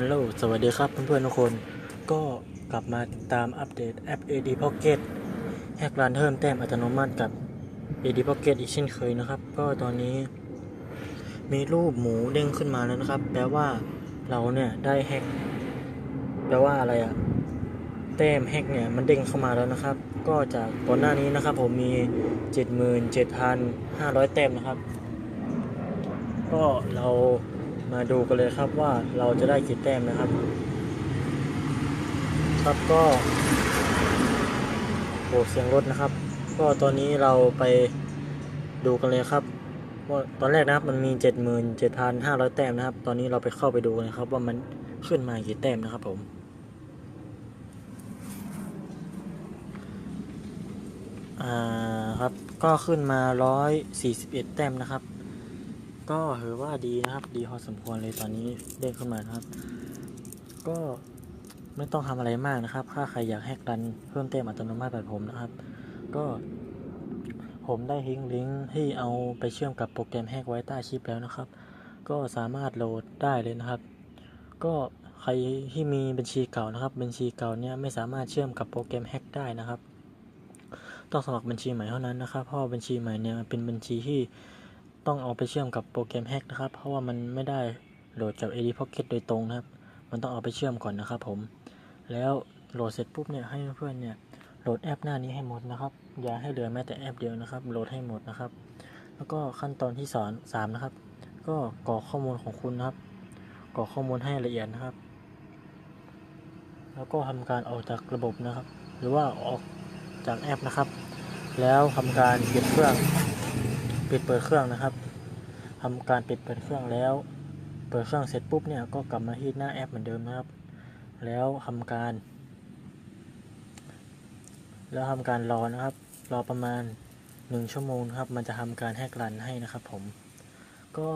ฮัลโหล สวัสดีครับเพื่อนๆทุกคน ก็กลับมาติดตามอัปเดตแอป AD Pocket แฮกรันเพิ่มแต้มอัตโนมัติกับ AD Pocket อีกเช่นเคยนะครับ ก็ตอนนี้ มีรูปหมูเด้งขึ้นมาแล้วนะครับ แปลว่าเราเนี่ยได้แฮก แปลว่าอะไรอะแต้มแฮกเนี่ยมันเด้งเข้ามาแล้วนะครับ ก็จากก่อนหน้านี้นะครับ ผมมี 77,500 แต้มนะครับ ก็เรา มาดูกันเลยครับว่าเราจะได้กี่แต้มนะครับ ครับก็โอ้เสียงรถนะครับ ก็ตอนนี้เราไปดูกันเลยครับว่าตอนแรกนะครับมันมี 77,500 แต้มนะครับ ตอนนี้เราไปเข้าไปดูกันเลยครับ ว่ามันขึ้นมากี่แต้มนะครับผมอ่าครับก็ขึ้นมา 141 แต้มนะครับ ก็ถือว่าดีนะครับ ดีพอสมควรเลยตอนนี้เด้งขึ้นมานะครับ ก็ไม่ต้องทำอะไรมากนะครับ ถ้าใครอยากแฮกรันเพิ่มเต็มอัตโนมัติแบบผมนะครับ ก็ ผมได้ทิ้งลิงก์ที่เอาไปเชื่อมกับโปรแกรมแฮกไว้ใต้คลิปแล้วนะครับ ก็สามารถโหลดได้เลยนะครับ ก็ใครที่มีบัญชีเก่านะครับ บัญชีเก่าเนี่ยไม่สามารถเชื่อมกับโปรแกรมแฮกได้นะครับ ต้องสมัครบัญชีใหม่เท่านั้นนะครับ เพราะบัญชีใหม่เนี่ยเป็นบัญชีที่ ต้องเอาไปเชื่อมกับโปรแกรมแฮกนะครับ เพราะว่ามันไม่ได้โหลดจาก AD Pocket โดยตรงนะครับ มันต้องเอาไปเชื่อมก่อนนะครับผม แล้วโหลดเสร็จปุ๊บเนี่ยให้เพื่อนเนี่ยโหลดแอปหน้านี้ให้หมดนะครับ อย่าให้เหลือแม้แต่แอปเดียวนะครับ โหลดให้หมดนะครับ แล้วก็ขั้นตอนที่สอนสามนะครับ ก็กรอกข้อมูลของคุณนะครับ กรอกข้อมูลให้ละเอียดนะครับ แล้วก็ทำการออกจากระบบนะครับ หรือว่าออกจากแอปนะครับ แล้วทำการปิดเครื่อง ปิดเปิดเครื่องนะครับทำการปิดเปิดเครื่องแล้ว เปิดเครื่องเสร็จปุ๊บเนี่ยก็กลับมาที่หน้าแอปเหมือนเดิมนะครับ แล้วทำการ แล้วทำการรอนะครับ รอประมาณหนึ่งชั่วโมงครับ มันจะทำการแฮกรันให้นะครับ ผม ก็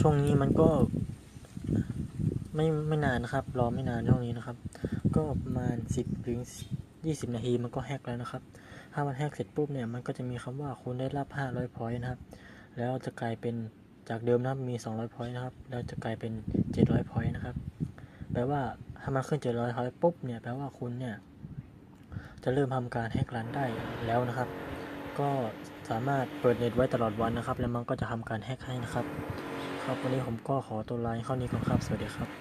ช่วงนี้มันก็ไม่ไม่นานนะครับ รอไม่นานช่วงนี้นะครับ ก็ประมาณสิบถึงยี่สิบนาทีมันก็แฮกแล้วนะครับ ถ้ามันแฮกเสร็จปุ๊บเนี่ยมันก็จะมีคำว่าคุณได้รับ 500พอยต์นะครับ แล้วจะกลายเป็นจากเดิมนะครับมี 200พอยต์นะครับ แล้วจะกลายเป็น 700พอยต์นะครับ แปลว่าถ้ามันขึ้น 700พอยต์ปุ๊บเนี่ยแปลว่าคุณเนี่ยจะเริ่มทำการแฮกรันได้แล้วนะครับ ก็สามารถเปิดเน็ตไว้ตลอดวันนะครับ แล้วมันก็จะทำการแฮกให้นะครับ ครับวันนี้ผมก็ขอตัวลาเข้านี้ก่อนครับ สวัสดีครับ